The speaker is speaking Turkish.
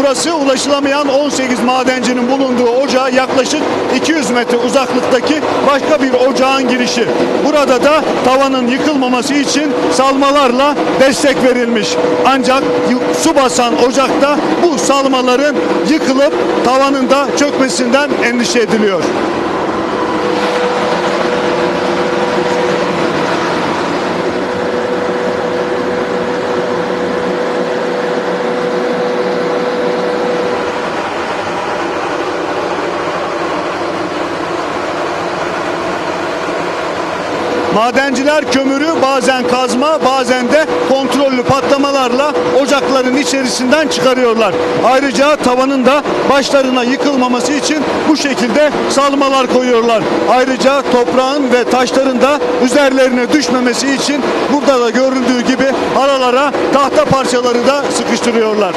Burası ulaşılamayan 18 madencinin bulunduğu ocağa yaklaşık 200 metre uzaklıktaki başka bir ocağın girişi. Burada da tavanın yıkılmaması için salmalarla destek verilmiş. Ancak su basan ocakta bu salmaların yıkılıp tavanın da çökmesinden endişe ediliyor. Madenciler kömürü bazen kazma bazen de kontrollü patlamalarla ocakların içerisinden çıkarıyorlar. Ayrıca tavanın da başlarına yıkılmaması için bu şekilde salmalar koyuyorlar. Ayrıca toprağın ve taşların da üzerlerine düşmemesi için burada da görüldüğü gibi aralara tahta parçaları da sıkıştırıyorlar.